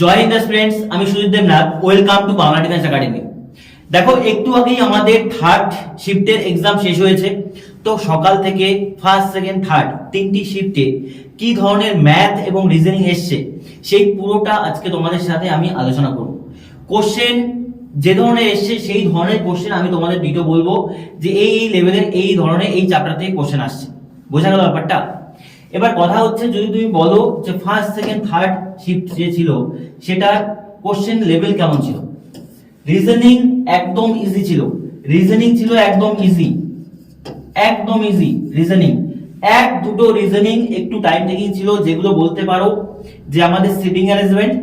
জয় হিন্দ ফ্রেন্ডস আমি Sujit Debnath welcome to Bangla defence academy দেখো, একটু আগেই আমাদের থার্ড শিফটের এক্সাম শেষ হয়েছে, তো সকাল থেকে ফার্স্ট সেকেন্ড থার্ড তিনটি শিফটে কি ধরনের ম্যাথ এবং রিজনিং এসছে, সেই পুরোটা আজকে তোমাদের সাথে আমি আলোচনা করব। কোশ্চেন যে ধরনের এসছে, সেই ধরনের কোশ্চেন আমি তোমাদের ডিটো বলব, যে এই এই লেভেলের এই ধরনের এই চ্যাপ্টার থেকে কোশ্চেন আসছে। বোঝা গেল ব্যাপারটা? এবার কথা হচ্ছে যদি তুমি বলো যে ফার্স্ট সেকেন্ড থার্ড শিফট যে ছিল সেটার কোশ্চেন লেভেল কেমন ছিল? রিজনিং একদম ইজি ছিল। রিজনিং ছিল একদম ইজি একদম ইজি রিজনিং এক, দুটো রিজনিং একটু টাইম টেকিং ছিল, যেগুলো বলতে পারো যে আমাদের সিটিং অ্যারেঞ্জমেন্ট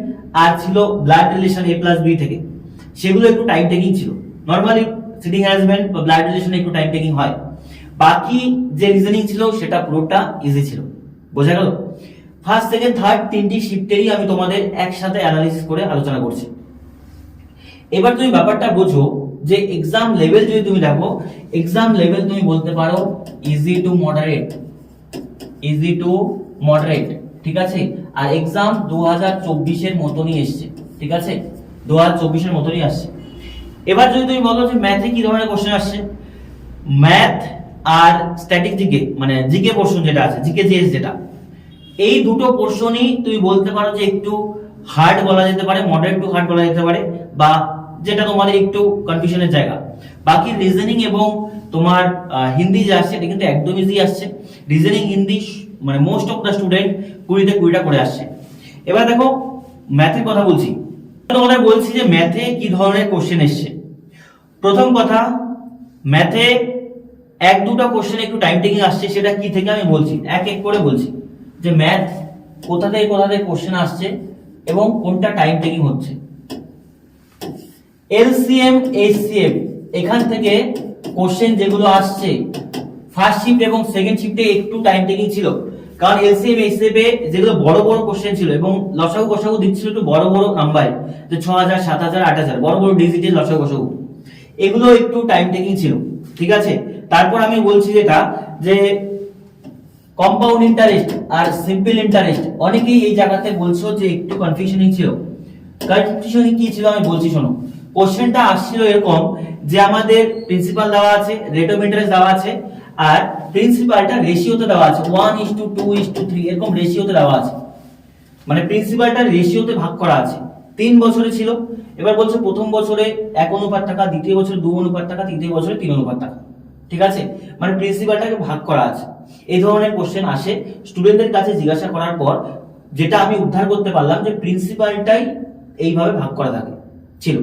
আর ছিল blood relation A plus B থেকে। সেগুলো একটু টাইম টেকিং ছিল। নর্মালি সিটিং অ্যারেঞ্জমেন্ট বা ব্লাড রিলেশন একটু টাইম টেকিং হয়। বাকি যে রিজনিং ছিল, সেটা পুরোটা ইজি ছিল। বোঝা গেল? ফার্স্ট সেকেন্ড থার্ড তিনটি শিফটেরই আমি তোমাদের একসাথে অ্যানালিসিস করে আলোচনা করছি। এবার তুমি ব্যাপারটা বোঝো যে এক্সাম লেভেল যদি তুমি দেখো এক্সাম লেভেল তুমি বলতে পারো easy to moderate easy to moderate ঠিক আছে? আর এক্সাম দু হাজার চব্বিশের মতনই এসছে, ঠিক আছে? দু হাজার চব্বিশের মতনই আসছে। এবার যদি তুমি বলো যে ম্যাথে কি ধরনের কোশ্চেন আসছে? ম্যাথ আর স্ট্যাটিক জিকে মানে জিকে পোর্শন যেটা আছে জিকে জিএস যেটা, এই দুটো পোর্শনই তুমি বলতে পারো যে একটু হার্ড বলা যেতে পারে মডারেট টু হার্ড বলা যেতে পারে, বা যেটা তোমাদের একটু কনফিউশনের জায়গা। বাকি রিজনিং এবং তোমার হিন্দি যে আসছে, এটা কিন্তু একদম ইজি আসছে। রিজনিং হিন্দি মানে মোস্ট অফ দ্য স্টুডেন্ট কুড়িতে কুড়িটা করে আসছে। এবার দেখো ম্যাথের কথা বলছি। তোমাদের বলছি যে ম্যাথে কি ধরনের কোশ্চেন এসছে। প্রথম কথা ম্যাথে এক দুটো কোশ্চেন একটু টাইম টেকিং আসছে, সেটা কি থেকে আমি বলছি? এক এক করে বলছি। যে ম্যাথ কোথা থেকে কোথা থেকে কোশ্চেন আসছে এবং কোনটা টাইম টেকিং হচ্ছে এলসিএম এইচসিএম এখান থেকে কোশ্চেন যেগুলো আসছে ফার্স্ট শিফট এবং সেকেন্ড শিফটে একটু টাইম টেকিং ছিল। কারণ এলসিএম এইচসিএম এ যেগুলো বড় বড় কোশ্চেন ছিল এবং লসাগু কষাগু দিচ্ছিল একটু বড় বড় নাম্বার যে ছ হাজার, সাত হাজার, আট হাজার, বড় বড় ডিজিটের লসাগু কষাগু এগুলো একটু টাইম টেকিং ছিল, ঠিক আছে? তারপর আমি বলছি যেটা, যে কম্পাউন্ড ইন্টারেস্ট আর সিম্পল ইন্টারেস্ট অনেকেই এই জায়গাতে বলছো যে একটু কনফিউশনিং ছিল। কনফিউশনিং কি ছিল আমি বলছি, শোনো। কোশ্চেনটা আসছিল এরকম যে আমাদের প্রিন্সিপাল দেওয়া আছে রেট অফ ইন্টারেস্ট দেওয়া আছে, আর প্রিন্সিপালটা রেশিওতে দেওয়া আছে। One is to two is to three এরকম রেশিওতে দেওয়া আছে। মানে প্রিন্সিপালটা রেশিওতে ভাগ করা আছে। তিন বছরে ছিল। এবার বলছে প্রথম বছরে এক অনুপাত টাকা, দ্বিতীয় বছরে দু অনুপাত টাকা, তৃতীয় বছরে তিন অনুপাত টাকা। ঠিক আছে? মানে প্রিন্সিপালটাকে ভাগ করা আছে। এই ধরনের কোশ্চেন আসে। স্টুডেন্টদের কাছে জিজ্ঞাসা করার পর যেটা আমি উদ্ধার করতে পারলাম যে প্রিন্সিপালটাই এইভাবে ভাগ করা থাকে। ছিল।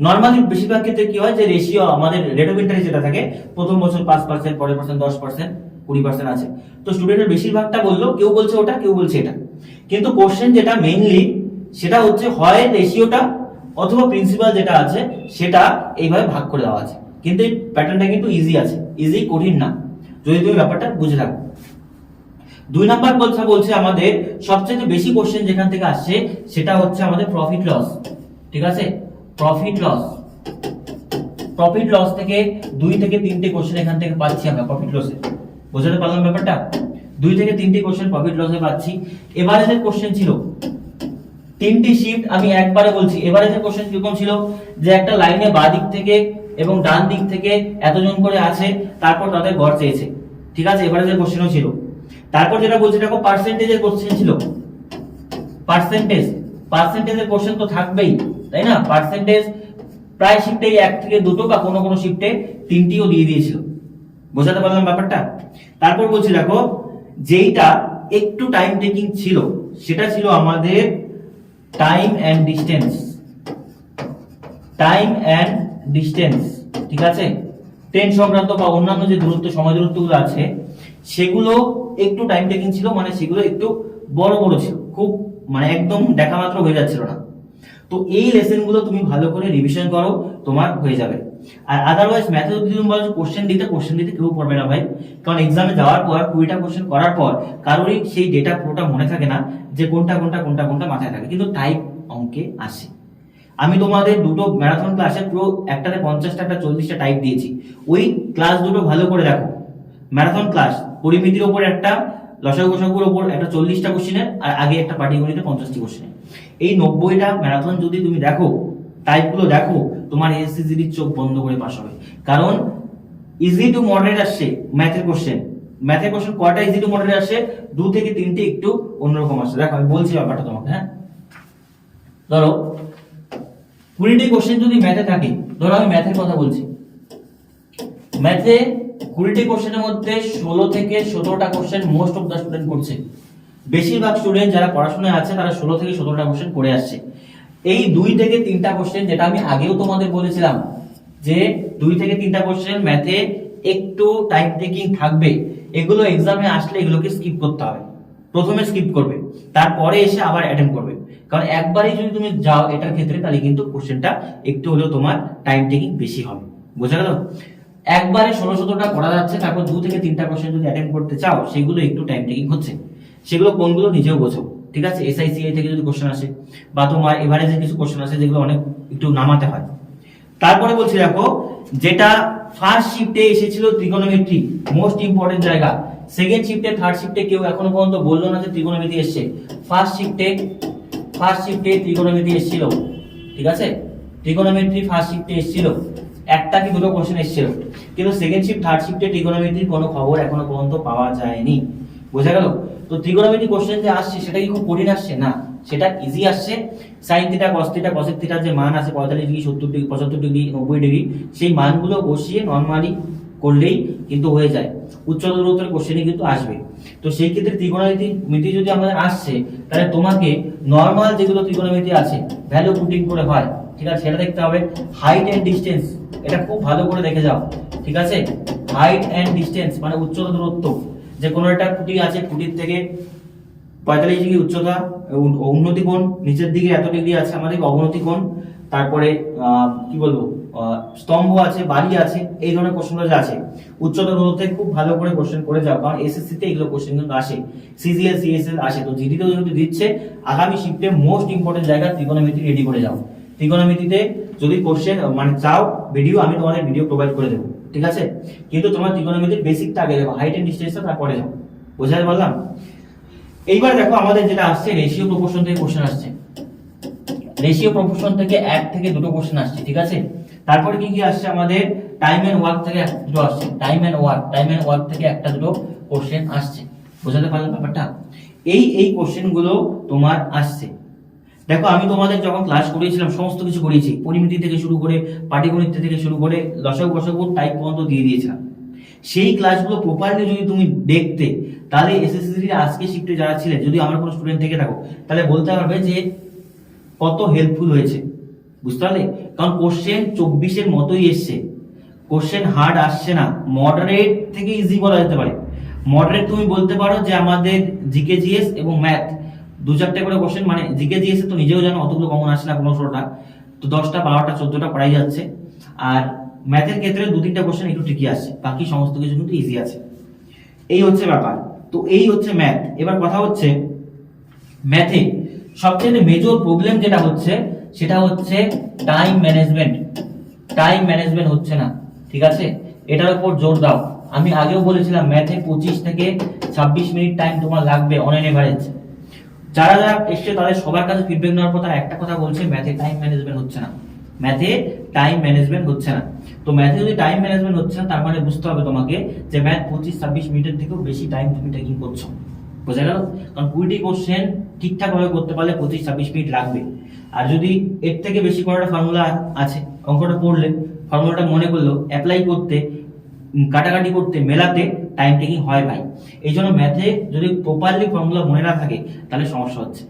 নর্মালি বেশিরভাগ ক্ষেত্রে কি হয় যে রেশিও আমাদের রেট অফ ইন্টারেস্ট যেটা থাকে, প্রথম বছর পাঁচ পার্সেন্ট পরের পার্সেন্ট দশ পার্সেন্ট কুড়ি পার্সেন্ট আছে। তো স্টুডেন্টের বেশিরভাগটা বলল, কেউ বলছে ওটা, কেউ বলছে এটা। কিন্তু কোশ্চেন যেটা মেইনলি সেটা হচ্ছে হয় রেশিওটা অথবা প্রিন্সিপাল যেটা আছে, সেটা এইভাবে ভাগ করে দেওয়া আছে। কিন্তু এই প্যাটার্নটা কিন্তু ইজি আছে। ইজি কঠিন না। যদি তুমি ব্যাপারটা বুঝে থাকো। দুই নাম্বার কথা বলছে আমাদের সবচেয়ে বেশি কোশ্চেন যেখান থেকে আসছে, সেটা হচ্ছে আমাদের প্রফিট লস ঠিক আছে? প্রফিট লস প্রফিট লস থেকে দুই থেকে তিনটে কোশ্চেন এখান থেকে পাচ্ছি আমরা প্রফিট লসে বোঝাতে পারলাম ব্যাপারটা? দুই থেকে তিনটে কোশ্চেন প্রফিট লসে পাচ্ছি। এভারেজের কোশ্চেন ছিল, তিনটি শিফট আমি একবারে বলছি। এভারেজের কোশ্চেন কীরকম ছিল? যে একটা লাইনে বাঁ দিক থেকে এবং ডান দিক থেকে এতজন করে আছে, তারপর তাদের গড় চেয়েছে। ঠিক আছে? এবারে যে কোশ্চেনও ছিল। তারপর যেটা বলছি, দেখো পার্সেন্টেজের কোশ্চেন ছিল। পার্সেন্টেজ পার্সেন্টেজের কোশ্চেন তো থাকবেই, তাই না? পার্সেন্টেজ প্রায় শিফটে এক থেকে দুটো বা কোনো কোনো শিফটে তিনটিও দিয়ে দিয়েছিল। বোঝাতে পারলাম ব্যাপারটা? তারপর বলছি, দেখো, যেইটা একটু টাইম টেকিং ছিল, সেটা ছিল আমাদের time and distance time and distance ঠিক আছে? ট্রেন সংক্রান্ত বা অন্যান্য যে দূরত্ব, সময় দূরত্বগুলো আছে, সেগুলো একটু টাইম টেকিং ছিল মানে সেগুলো একটু বড় বড় ছিল। খুব মানে একদম দেখা মাত্র হয়ে যাচ্ছিল না। তো এই লেসেনগুলো তুমি ভালো করে রিভিশন করো, তোমার হয়ে যাবে। আর আদারওয়াইজ ম্যাথে যদি তুমি বলো কোশ্চেন দিতে কোশ্চেন দিতে কেউ পড়বে না ভাই। কারণ এক্সামে যাওয়ার পর, কুড়িটা কোশ্চেন করার পর, কারোরই সেই ডেটা পুরোটা মনে থাকে না যে কোনটা কোনটা কোনটা কোনটা মাথায় থাকে। কিন্তু টাইপ অঙ্কে আসে। আমি তোমাদের দুটো ম্যারাথন ক্লাসে পুরো একটাতে পঞ্চাশটা, একটা চল্লিশটা টাইপ দিয়েছি। ওই ক্লাস দুটো ভালো করে দেখো। ম্যারাথন ক্লাস পরিমিতির ওপর একটা, লসাগু গোসাগুর ওপর একটা চল্লিশটা কোশ্চেনের আর আগে একটা পাটিগণিতে পঞ্চাশটি কোশ্চেনের এই নব্বইটা ম্যারাথন যদি তুমি দেখো টাইপগুলো দেখো, তোমার এসএসসিজির চোখ বন্ধ করে পাস হবে। কারণ ইজি টু মডারেট আসছে ম্যাথের কোশ্চেন ম্যাথের কোশ্চেন কয়টা ইজি টু মডারেট আসে? দু থেকে তিনটে একটু অন্যরকম আসছে দেখো, আমি বলছি ব্যাপারটা তোমাকে হ্যাঁ? ধরো কুড়িটি কোশ্চেন যদি ম্যাথে থাকে, ধরো আমি ম্যাথের কথা বলছি। ম্যাথে কুড়িটি কোশ্চেনের মধ্যে ষোলো থেকে সতেরোটা question most of the student করছে। বেশিরভাগ স্টুডেন্ট যারা পড়াশোনায় আছে, তারা ষোলো থেকে সতেরোটা কোশ্চেন করে আসছে। এই দুই থেকে তিনটা কোশ্চেন যেটা আমি আগেও তোমাদের বলেছিলাম, যে দুই থেকে তিনটা কোশ্চেন ম্যাথে একটু টাইম টেকিং থাকবে, এগুলো এক্সামে আসলে এগুলোকে স্কিপ করতে হবে। প্রথমে স্কিপ করবে। তারপরে এসে আবার অ্যাটেম্প করবে। কারণ একবারই যদি তুমি যাও এটার ক্ষেত্রে, তাহলে কিন্তু কোশ্চেনটা একটু হলেও তোমার টাইম টেকিং বেশি হবে। বোঝা গেল? একবারে ষোলো সতেরোটা করা যাচ্ছে, তারপর দু থেকে তিনটা কোশ্চেন যদি অ্যাটেম্প করতে চাও, সেগুলো একটু টাইম টেকিং হচ্ছে। সেগুলো কোনগুলো নিজেও বোঝো। ঠিক আছে? এসআইসিআই থেকে যদি কোশ্চেন আসে, বা তোমার এভারেজের কিছু কোশ্চেন আসে, যেগুলো অনেক একটু নামাতে হয়। তারপরে বলছি দেখো, যেটা ফার্স্ট শিফটে এসেছিল ত্রিগোনোমেট্রি মোস্ট ইম্পর্টেন্ট জায়গা সেকেন্ড শিফটে থার্ড শিফটে কেউ এখনও পর্যন্ত বলল না যে ত্রিগোনোমেট্রি এসছে। ফার্স্ট শিফটে ফার্স্ট শিফটে ত্রিগোনোমেট্রি এসেছিল। ঠিক আছে? ত্রিগোনোমেট্রি ফার্স্ট শিফটে এসেছিল। একটা কি দুটো কোশ্চেন এসেছিল। কিন্তু সেকেন্ড শিফট থার্ড শিফটে ত্রিগোনোমেট্রির কোনো খবর এখনও পর্যন্ত পাওয়া যায়নি। বোঝা গেল? তো ত্রিগোনোমেট্রি কোশ্চেন যে আসছে, সেটা কি খুব কঠিন আসছে? না, সেটা ইজি আসছে। Sine theta cos theta cosec থিটার যে মান আছে, পঁয়তাল্লিশ ডিগ্রি, সত্তর ডিগ্রি, পঁচাত্তর ডিগ্রি, নব্বই ডিগ্রি, সেই মানগুলো বসিয়ে নর্মালি করলেই কিন্তু হয়ে যায়। উচ্চ দূরত্বের কোশ্চেনই কিন্তু আসবে। তো সেই ক্ষেত্রে ত্রিগোণমিতি মিতি যদি আমাদের আসছে, তাহলে তোমাকে নর্মাল যেগুলো ত্রিগোণমিতি আছে ভ্যালু পুটিং করে হয়, ঠিক আছে, সেটা দেখতে হবে হাইট এন্ড ডিস্টেন্স এটা খুব ভালো করে দেখে যাও, ঠিক আছে? হাইট এন্ড ডিস্টেন্স মানে উচ্চতা দূরত্ব। যে কোনো একটা খুঁটি আছে, খুঁটির থেকে পঁয়তাল্লিশ ডিগ্রি উচ্চতা উন্নতি কোণ, নিচের দিকে এত ডিগ্রি আছে আমাদের অবনতি কোণ, তারপরে কি বলব? স্তম্ভ আছে বাড়ি আছে, এই ধরনের কোশ্চেনগুলো যে আছে। উচ্চতা দূরত্বে খুব ভালো করে কোশ্চেন করে যাও, কারণ এসএসসি তে এগুলো কোশ্চেন কিন্তু আসে। সিজিএল সিএসএল আসে। তো জিডিতেও যদি দিচ্ছে, আগামী শিফটে মোস্ট ইম্পর্টেন্ট জায়গা ত্রিকোণমিতি রেডি করে যাও। ত্রিকোণমিতিতে যদি কোশ্চেন মানে চাও ভিডিও আমি তোমাদের ভিডিও প্রোভাইড করে দেবো। ঠিক আছে? কিন্তু তোমার ত্রিকোণমিতির বেসিকটা আগে দেখো হাইট এন্ড ডিস্টেন্সটা তারপরে যাও। বোঝাতে পারলাম? এইবার দেখো আমাদের যেটা আসছে রেশিও প্রপোর্শন থেকে কোশ্চেন আসছে। রেশিও প্রপোর্শন থেকে এক থেকে দুটো কোশ্চেন আসছে, ঠিক আছে? তারপরে কি কি আসছে আমাদের? টাইম এন্ড ওয়ার্ক থেকে এক- দুটো আসছে। Time and work time and work থেকে একটা দুটো কোশ্চেন আসছে। বোঝাতে পারলাম ব্যাপারটা? এই এই কোশ্চেনগুলো তোমার আসছে। দেখো, আমি তোমাদের যখন ক্লাস করিয়েছিলাম, সমস্ত কিছু করিয়েছি। পরিমিতি থেকে শুরু করে, পাটিগণিত থেকে শুরু করে, দশক বসক টাইপ পর্যন্ত দিয়ে দিয়েছিলাম। সেই ক্লাসগুলো প্রপারলি যদি তুমি দেখতে, তাহলে এসএসসি আজকে শিফটে যারা ছিলেন, যদি আমার কোনো স্টুডেন্ট থেকে থাকো, তাহলে বলতে পারবে যে কত হেল্পফুল হয়েছে। বুঝতে পারলে? কারণ কোশ্চেন চব্বিশের মতোই এসছে। কোশ্চেন হার্ড আসছে না। মডারেট থেকে ইজি বলা যেতে পারে। মডারেট তুমি বলতে পারো যে আমাদের জিকে জিএস এবং ম্যাথ দু চারটে করে কোশ্চেন মানে জিকে জিএস তো নিজেও জানো অতগুলো কমন আসে না পনেরো ষোলোটা। তো দশটা, বারোটা, চোদ্দটা পড়াই যাচ্ছে। আর ম্যাথের ক্ষেত্রে দু তিনটা কোশ্চেন একটু ঠিকই আসছে বাকি সমস্ত কিছু কিন্তু ইজি আছে। এই হচ্ছে ব্যাপার। তো এই হচ্ছে ম্যাথ এবার কথা হচ্ছে ম্যাথে সবচেয়ে মেজর প্রবলেম যেটা হচ্ছে সেটা হচ্ছে টাইম ম্যানেজমেন্ট টাইম ম্যানেজমেন্ট হচ্ছে না, ঠিক আছে? এটার উপর জোর দাও। আমি আগেও বলেছিলাম ম্যাথে পঁচিশ থেকে ছাব্বিশ মিনিট টাইম তোমার লাগবে অন এন এভারেজ যারা যারা এসছে, তাদের সবার কাছে ফিডব্যাক নেওয়ার পর তারা একটা কথা বলছে ম্যাথে টাইম ম্যানেজমেন্ট হচ্ছে না। ম্যাথে টাইম ম্যানেজমেন্ট হচ্ছে না। তো ম্যাথে যদি টাইম ম্যানেজমেন্ট হচ্ছে না, তার মানে বুঝতে হবে তোমাকে যে ম্যাথ পঁচিশ, ছাব্বিশ মিনিটের থেকেও বেশি টাইম তুমি টেকিং করছ। বোঝা গেল? কারণ কুড়িটি কোশ্চেন ঠিকঠাক ভাবে করতে পারলে পঁচিশ, ছাব্বিশ মিনিট লাগবে। আর যদি এর থেকে বেশি একটা ফর্মুলা আছে, অঙ্কটা পড়লে ফর্মুলাটা মনে করল অ্যাপ্লাই করতে, কাটাকাটি করতে, মেলাতে টাইম টেকিং হয় ভাই এই জন্য ম্যাথে যদি প্রপারলি ফর্মুলা মনে না থাকে, তাহলে সমস্যা হচ্ছে।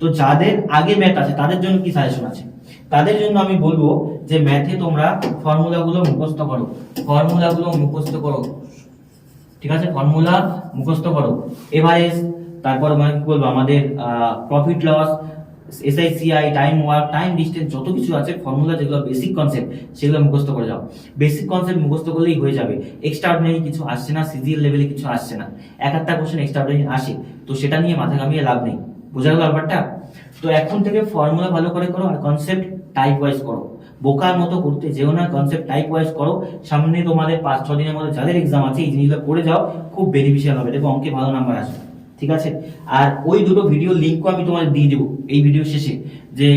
তো যাদের আগে ম্যাথ আছে, তাদের জন্য কি সাজেশন আছে? তাদের জন্য আমি বলব যে ম্যাথে তোমরা ফর্মুলাগুলো মুখস্থ করো। ফর্মুলাগুলো মুখস্থ করো। ঠিক আছে? ফর্মুলা মুখস্থ করো। এভারেজ, তারপর মানে কি বলব আমাদের profit loss S I C I time work time distance যত কিছু আছে, ফর্মুলা যেগুলো বেসিক কনসেপ্ট সেগুলো মুখস্থ করে যাও। বেসিক কনসেপ্ট মুখস্থ করলেই হয়ে যাবে। এক্সট্রা অর্ডিনারি কিছু আসছে না সিজিএল লেভেলে কিছু আসছে না। এক একটা কোশ্চেন এক্সট্রা অর্ডিনারি আসে। তো সেটা নিয়ে মাথা ঘামিয়ে লাভ নেই। বোঝা গেল ব্যাপারটা? তো এখন থেকে ফর্মুলা ভালো করে করো আর কনসেপ্ট টাইপ ওয়াইজ করো। বোকার মতো করতে যেও না কনসেপ্ট টাইপ ওয়াইজ করো। সামনে তোমাদের পাঁচ ছ দিনের মধ্যে যাদের এক্সাম আছে, এই জিনিসগুলো করে যাও, খুব বেনিফিশিয়াল হবে। দেখো, অঙ্কে ভালো নাম্বার আসবে। ঠিক আছে? আর ওই দুটো ভিডিও লিঙ্কও আমি তোমাদের দিয়ে দেবো এই ভিডিও শেষে, যে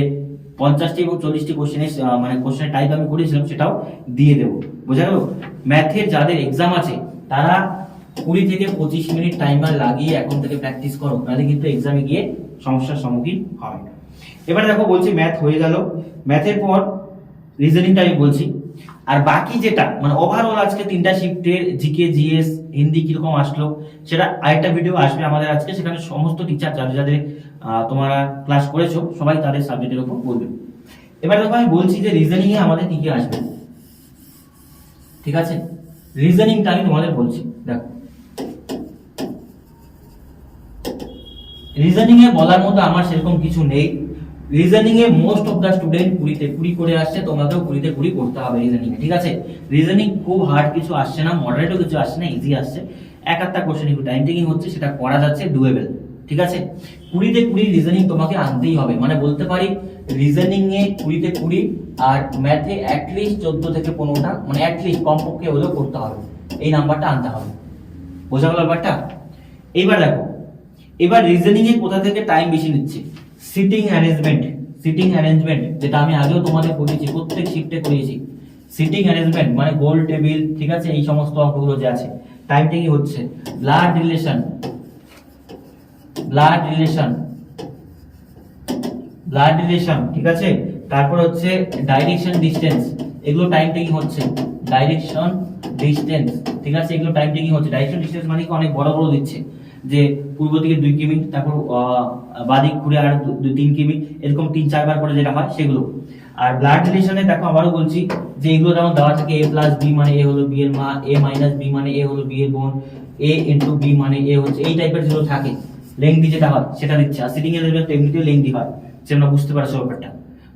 পঞ্চাশটি এবং চল্লিশটি কোশ্চেনের মানে কোশ্চেনের টাইপ আমি করেছিলাম, সেটাও দিয়ে দেবো। বোঝা গেল? ম্যাথের যাদের এক্সাম আছে, তারা কুড়ি থেকে পঁচিশ মিনিট টাইমার লাগিয়ে এখন থেকে প্র্যাকটিস করো নাহলে কিন্তু এক্সামে গিয়ে সমস্যার সম্মুখীন হবে। এবার দেখো, বলছি ম্যাথ হয়ে গেল। ম্যাথের পর রিজনিংটা আমি বলছি। আর বাকি যেটা মানে ওভারঅল আজকে তিনটা শিফটের জিকে জিএস হিন্দি কীরকম আসলো, সেটা আরেকটা ভিডিও আসবে আমাদের আজকে, সেখানে সমস্ত টিচার যাদের যাদের তোমরা ক্লাস করেছ, সবাই তাদের সাবজেক্টের উপর বলবে। এবার দেখো আমি বলছি যে রিজনিং এ আমাদের কি কি আসবে। ঠিক আছে? রিজনিংটা আমি তোমাদের বলছি, দেখো। রিজনিং এ বলার মতো আমার সেরকম কিছু নেই। রিজনিং এ মোস্ট অফ দা স্টুডেন্ট কুড়িতে কুড়ি করে আসছে, তোমাকেও কুড়িতে কুড়ি করতে হবে রিজনিং এ, ঠিক আছে? রিজনিং খুব হার্ড কিছু আসছে না মডারেটও কিছু আসছে না ইজি আসছে। এক একটা কোশ্চেন একটু টাইম টেকিং হচ্ছে, সেটা করা যাচ্ছে ডুয়েবল ঠিক আছে? কুড়িতে কুড়ি রিজনিং তোমাকে আনতেই হবে মানে বলতে পারি রিজনিং এ কুড়িতে কুড়ি আর ম্যাথে অ্যাটলিস্ট চোদ্দ থেকে পনেরোটা মানে অ্যাটলিস্ট কমপক্ষে হলেও করতে হবে। এই নাম্বারটা আনতে হবে। বোঝা গেল ব্যাপারটা? এইবার দেখো, এবার রিজনিং এ কোথা থেকে টাইম বেশি নিচ্ছে? সিটিং অ্যারেঞ্জমেন্ট সিটিং অ্যারেঞ্জমেন্ট, যেটা আমি আগেও তোমাদের করিয়েছি, প্রত্যেক শিফটে করিয়েছি। সিটিং অ্যারেঞ্জমেন্ট মানে গোল টেবিল, ঠিক আছে? এই সমস্ত অঙ্কগুলো যে আছে। টাইম টেকিং হচ্ছে? Blood relation blood relation blood relation ঠিক আছে? তারপর হচ্ছে ডাইরেকশন ডিস্টেন্স এগুলো টাইম টেকিং হচ্ছে? ডাইরেকশন ডিস্টেন্স ঠিক আছে? এগুলো টাইম টেকিং হচ্ছে? ডাইরেকশন ডিস্টেন্স মানে কি? অনেক বড় বড় দিচ্ছে। যে পূর্ব দিকে দুই কিমি, তারপর বাদিক ঘুরে আর দুই, তিন কিমি, এরকম তিন, চারবার করে যেটা হয় সেগুলো। আর ব্লাড রিলেশনে দেখো আবারও বলছি যে এগুলো যেমন দেওয়া থাকে এ প্লাস বি মানে এ হলো বি এর মা, এ মাইনাস বি মানে এ হলো বি এর বোন, এ ইন্টু বি মানে এ হচ্ছে, এই টাইপের যেগুলো থাকে লেংদি যেটা হয় সেটা দিচ্ছে। আর সিটিং লেভেল এমনিতেও লেংদি হয়, সেটা বুঝতে পারছ ব্যাপারটা।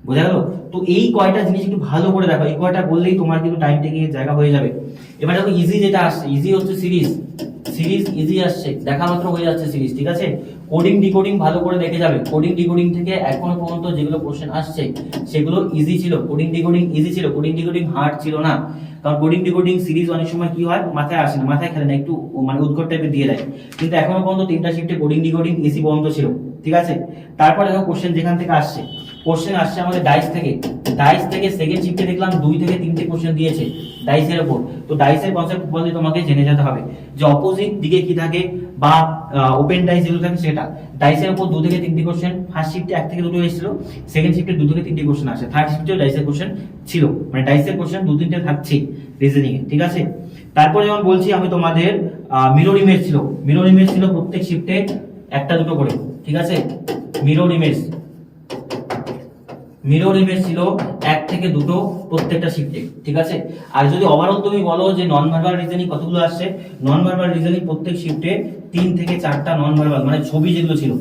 বোঝা গেল? তো এই কয়টা জিনিস একটু ভালো করে দেখো, এই কয়টা বললেই তোমার কিন্তু টাইম টেকিং জায়গা হয়ে যাবে। এবার দেখো ইজি যেটা আসছে ইজি হচ্ছে সিরিজ সিরিজ ইজি আসছে, দেখা মাত্র হয়ে যাচ্ছে সিরিজ ঠিক আছে? কোডিং ডিকোডিং ভালো করে দেখে যাবে। কোডিং ডিকোডিং থেকে এখনও পর্যন্ত যেগুলো কোশ্চেন আসছে, সেগুলো ইজি ছিল। কোডিং ডিকোডিং ইজি ছিল। কোডিং ডিকোডিং হার্ড ছিল না। কারণ কোডিং ডিকোডিং সিরিজ অনেক সময় কি হয়? মাথায় আসে না, মাথায় খেলে না, একটু মানে উৎকট টাইপের দিয়ে দেয়। কিন্তু এখনও পর্যন্ত তিনটা শিফটে কোডিং ডিকোডিং ইজি পর্যন্ত ছিল, ঠিক আছে? তারপরে দেখো কোশ্চেন যেখান থেকে আসছে। কোশ্চেন আসছে আমাদের ডাইস থেকে। ডাইস থেকে সেকেন্ড শিফটে দেখলাম দুই থেকে তিনটে কোশ্চেন দিয়েছে ডাইসের উপর। তো ডাইসের কনসেপ্ট বলতে তোমাকে জেনে যেতে হবে যে অপোজিট দিকে কি থাকে বা ওপেন ডাইস যেগুলো থাকে সেটা। ডাইসের উপর দু থেকে তিনটে কোশ্চেন ফার্স্ট শিফটে এক থেকে দুটো এসেছিল সেকেন্ড শিফটে দু থেকে তিনটে কোশ্চেন আসে। থার্ড শিফটেও ডাইসের কোশ্চেন ছিল। মানে ডাইসের কোশ্চেন দু তিনটে থাকছেই রিজনিং এ, ঠিক আছে? তারপর যেমন বলছি, আমি তোমাদের মিরর ইমেজ ছিল। মিরর ইমেজ ছিল প্রত্যেক শিফটে একটা দুটো করে, ঠিক আছে? মিরর ইমেজ মিরর ইমেজ ছিল এক থেকে দুটো প্রত্যেকটা শিফটে ঠিক আছে? আর যদি ওভারঅল তুমি বলো যে নন ভার্বাল রিজনিং কতগুলো আসছে? নন ভার্বাল রিজনিং প্রত্যেক শিফটে তিন থেকে চারটা নন ভার্বাল মানে ছবি যেগুলো ছিল।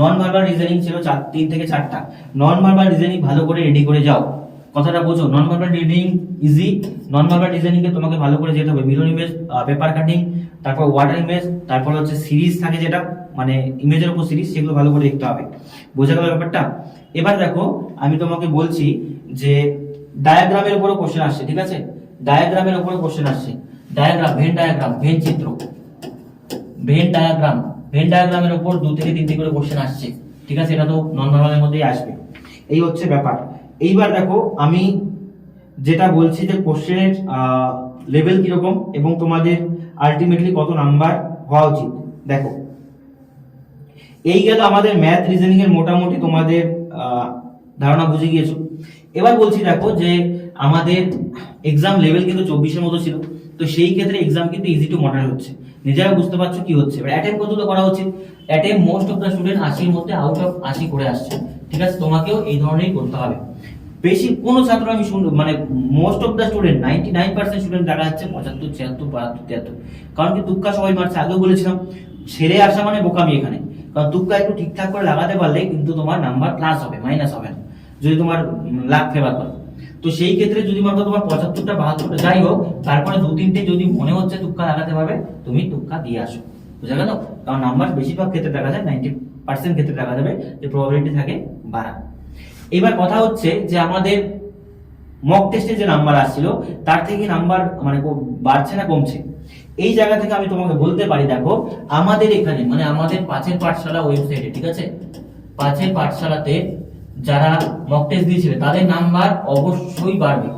নন ভার্বাল রিজনিং ছিল চার, তিন থেকে চারটা। নন ভার্বাল রিজনিং ভালো করে রেডি করে যাও। কথাটা বোঝো non verbal reading easy non verbal reasoning এ তোমাকে ভালো করে যেতে হবে। মিরর ইমেজ পেপার কাটিং তারপর ওয়াটার ইমেজ তারপর হচ্ছে সিরিজ থাকে যেটা মানে ইমেজের উপর সিরিজ সেগুলো ভালো করে দেখতে হবে। বোঝা গেল ব্যাপারটা? এবার দেখো, আমি তোমাকে বলছি যে ডায়াগ্রামের উপরে কোশ্চেন আসছে, ঠিক আছে? ডায়াগ্রামের উপরও কোশ্চেন আসছে। ডায়াগ্রাম ভেন ডায়াগ্রাম ভেন চিত্র। ভেন ডায়াগ্রাম ভেন ডায়াগ্রামের উপর দু থেকে তিনটে করে কোশ্চেন আসছে, ঠিক আছে? এটা তো নন নর্মালের মধ্যেই আসবে। এই হচ্ছে ব্যাপার। এইবার দেখো, আমি যেটা বলছি যে কোশ্চেনের লেভেল কীরকম এবং তোমাদের আলটিমেটলি কত নাম্বার হওয়া উচিত। দেখো, এই গেল আমাদের ম্যাথ রিজনিং এর মোটামুটি তোমাদের ধারণা বুঝে গিয়েছো। এবার বলছি দেখো যে আমাদের এক্সাম লেভেল কিন্তু চব্বিশের মতো ছিল, তো সেই ক্ষেত্রে এক্সাম কিন্তু ইজি টু মডারেট হচ্ছে। নিজেরা বুঝতে পারছ কি হচ্ছে। এবার অ্যাটেম্প কতগুলো করা উচিত। Attempt most of the student আশির মধ্যে আউট অফ আশি করে আসছে। ঠিক আছে, তোমাকেও এই ধরনেরই করতে হবে। বেশি কোনো ছাত্র আমি শুন মানে most of the student ninety nine percent student দেখা যাচ্ছে পঁচাত্তর, ছিয়াত্তর, বাহাত্তর, তিয়াত্তর। কারণ কি তুক্কা সবাই মারছে আগেও বলেছিলাম, ছেড়ে আসা মানে বোকামি এখানে। কারণ তুক্কা একটু ঠিকঠাক করে লাগাতে পারলে কিন্তু তোমার নাম্বার প্লাস হবে মাইনাস হবে না, যদি তোমার লাখ ফেভার করে তো সেই ক্ষেত্রে যদি করো তোমার পঁচাত্তরটা, বাহাত্তরটা যাই হোক, তারপরে দু, তিনটে যদি মনে হচ্ছে তুক্কা লাগাতে পারবে, তুমি তুক্কা দিয়ে আসো। বুঝা গেল? কারণ নাম্বার বেশিরভাগ ক্ষেত্রে দেখা যায় নাইনটি পার্সেন্ট ক্ষেত্রে দেখা যাবে যে প্রবাবিলিটি থাকে বাড়া। এবার কথা হচ্ছে যে আমাদের মক টেস্টে যে নাম্বার আসছিল, তার থেকে নাম্বার মানে বাড়ছে না কমছে? এই জায়গা থেকে আমি তোমাকে বলতে পারি, দেখো, আমাদের এখানে মানে আমাদের পাঁচের পাঠশালা ওয়েবসাইটে ঠিক আছে? পাঁচের পাঠশালাতে যারা মক টেস্ট দিয়েছিল, তাদের নাম্বার অবশ্যই বাড়বে।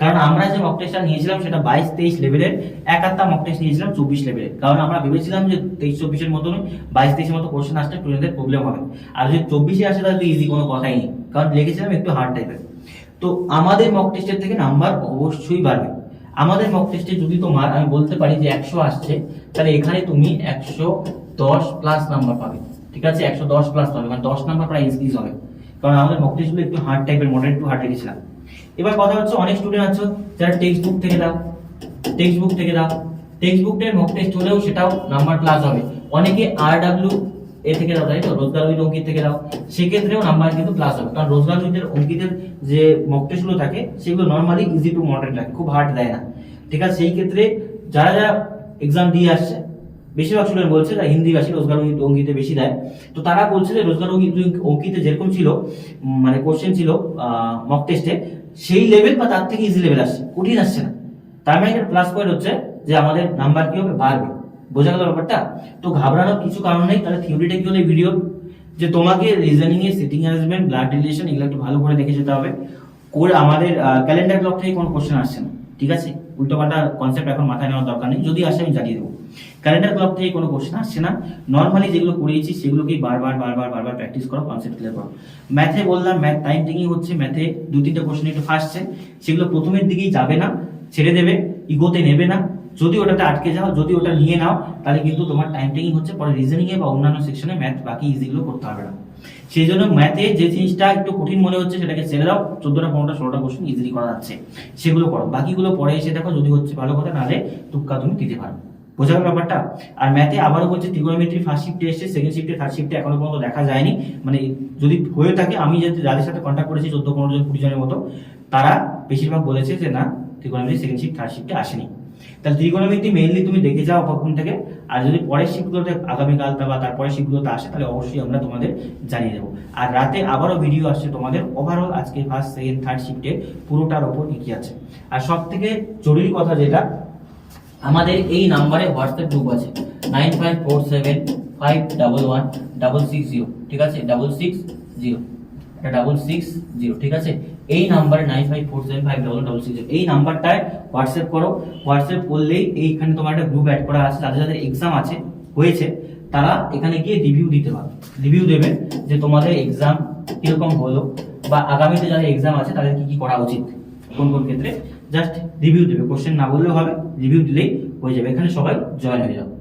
কারণ আমরা যে মক টেস্টটা নিয়েছিলাম, সেটা বাইশ, তেইশ লেভেলের এক আধটা মক টেস্ট নিয়েছিলাম চব্বিশ লেভেলের কারণ আমরা ভেবেছিলাম যে তেইশ, চব্বিশের মতন বাইশ, তেইশের মতো কোশ্চেন আসলে স্টুডেন্টদের প্রবলেম হবে। আর যদি চব্বিশে আসে, তাহলে ইজি কোনো কথাই নেই। কারণ লিখেছিলাম একটু হার্ড টাইপের তো আমাদের মক টেস্টের থেকে নাম্বার অবশ্যই বাড়বে। আমাদের মক টেস্টে যদি তোমার, আমি বলতে পারি যে একশো আসছে, তাহলে এখানে তুমি একশো দশ প্লাস নাম্বার পাবে, ঠিক আছে? একশো দশ প্লাস পাবে মানে দশ নাম্বার প্রায় ইনক্রিজ হবে। কারণ আমাদের মক টেস্টগুলো একটু হার্ড টাইপের মডারেট টু হার্ড রেখেছিলাম এবার কথা হচ্ছে অনেক স্টুডেন্ট আছে, যারা টেক্সট বুক থেকে দাও টেক্সট বুক থেকে দাও। টেক্সট বুকের মক টেস্ট হলেও সেটাও নাম্বার প্লাস হবে। অনেকে আর ডাব্লিউ এ থেকে দাও তাই তো? রোজগার উইথ অঙ্কিত থেকে দাও সেক্ষেত্রেও নাম্বার কিন্তু প্লাস হবে। কারণ রোজগার উইথের অঙ্কিতের যে মক টেস্টগুলো থাকে, সেগুলো নর্মালি ইজি টু মডারেট লাগে খুব হার্ড দেয় না। ঠিক আছে? সেই ক্ষেত্রে যারা যারা এক্সাম দিয়ে আসছে, বেশিরভাগ স্টুডেন্ট বলছে যে হিন্দিভাষী রোজগার উইথ অঙ্কিতে বেশি দেয়। তো তারা বলছে যে রোজগার অঙ্কিতে যেরকম ছিল মানে কোশ্চেন ছিল মক টেস্টে সেই লেভেল বা তার থেকে ইজি লেভেল আসছে। কঠিন আসছে না। তার মানে প্লাস পয়েন্ট হচ্ছে যে আমাদের নাম্বার কি হবে? বাড়বে। বোঝা গেল ব্যাপারটা? তো ঘাবড়ানোর কিছু কারণ নেই, তাহলে থিওরিটা কি হলো ভিডিও যে তোমাকে রিজনিং এর সিটিং অ্যারেঞ্জমেন্ট ব্লাড রিলেশন এগুলো একটু ভালো করে দেখে যেতে হবে। করে আমাদের ক্যালেন্ডার ব্লক থেকে কোনো কোশ্চেন আসছে না, ঠিক আছে? উল্টো পাল্টা কনসেপ্ট এখন মাথায় নেওয়ার দরকার নেই, যদি আসে আমি জানিয়ে দেবো। ক্যালেন্ডার ব্লক থেকে কোনো কোশ্চেন আসছে না। নর্মালি যেগুলো করিয়েছি, সেগুলোকেই বারবার বারবার বারবার প্র্যাকটিস করো কনসেপ্ট ক্লিয়ার করো। ম্যাথে বললাম ম্যাথ টাইম টেকিং হচ্ছে ম্যাথে দু তিনটা কোশ্চেন একটু ফাঁসছে সেগুলো প্রথমের দিকেই যাবে না, ছেড়ে দেবে ইগোতে নেবে না। যদি ওটাতে আটকে যাও, যদি ওটা নিয়ে নাও, তাহলে কিন্তু তোমার টাইম টেকিং হচ্ছে, পরে রিজনিং এ বা অন্যান্য সেকশনে ম্যাথ বাকি ইজিগুলো করতে হবে না। সেই জন্য ম্যাথে যে জিনিসটা একটু কঠিন মনে হচ্ছে, সেটাকে ছেড়ে দাও। চোদ্দটা, পনেরোটা, ষোলোটা কোশ্চেন ইজিলি করা যাচ্ছে সেগুলো করো। বাকিগুলো পরে এসে দেখো, যদি হচ্ছে ভালো কথা, নাহলে তুক্কা তুমি দিতে পারো। বোঝা গেল ব্যাপারটা? আর ম্যাথে আবারও বলছে ত্রিগোনোমেট্রি ফার্স্ট শিফটে এসছে সেকেন্ড শিফটে থার্ড শিফটে এখনও পর্যন্ত দেখা যায়নি। মানে যদি হয়ে থাকে, আমি যদি যাদের সাথে কন্ট্যাক্ট করেছি, চোদ্দ, পনেরো জন, কুড়ি জনের মতো, তারা বেশিরভাগ বলেছে যে না ত্রিগোনোমেট্রি সেকেন্ড শিফট থার্ড শিফটে আসেনি। তাহলে ত্রিগোনোমেট্রি মেইনলি তুমি দেখে যাও থেকে। আর যদি পরের শিফটগুলোতে আগামীকাল বা তারপরের শিফটগুলোতে আসে, তাহলে অবশ্যই আমরা তোমাদের জানিয়ে দেবো। আর রাতে আবারও ভিডিও আসছে তোমাদের ওভারঅল আজকে ফার্স্ট সেকেন্ড থার্ড শিফটে পুরোটার ওপর কি কি আছে। আর সব থেকে জরুরি কথা যেটা, আমাদের এই নাম্বারে হোয়াটসঅ্যাপ গ্রুপ আছে। Nine five four seven five double one double six zero ঠিক আছে? Double six zero double six zero ঠিক আছে? এই নাম্বারে nine five four seven five double double six এই নাম্বারটায় হোয়াটসঅ্যাপ করো। হোয়াটসঅ্যাপ করলেই এইখানে তোমার একটা গ্রুপ অ্যাড করা আছে, যাদের যাদের এক্সাম আছে, হয়েছে, তারা এখানে গিয়ে রিভিউ দিতে পারবে। রিভিউ দেবে যে তোমাদের এক্সাম কীরকম হলো বা আগামীতে যাদের এক্সাম আছে, তাদের কী কী করা উচিত, কোন কোন ক্ষেত্রে। জাস্ট রিভিউ দেবে কোশ্চেন না বললেও হবে রিভিউ দিলেই হয়ে যাবে। এখানে সবাই জয়েন হয়ে যাবে।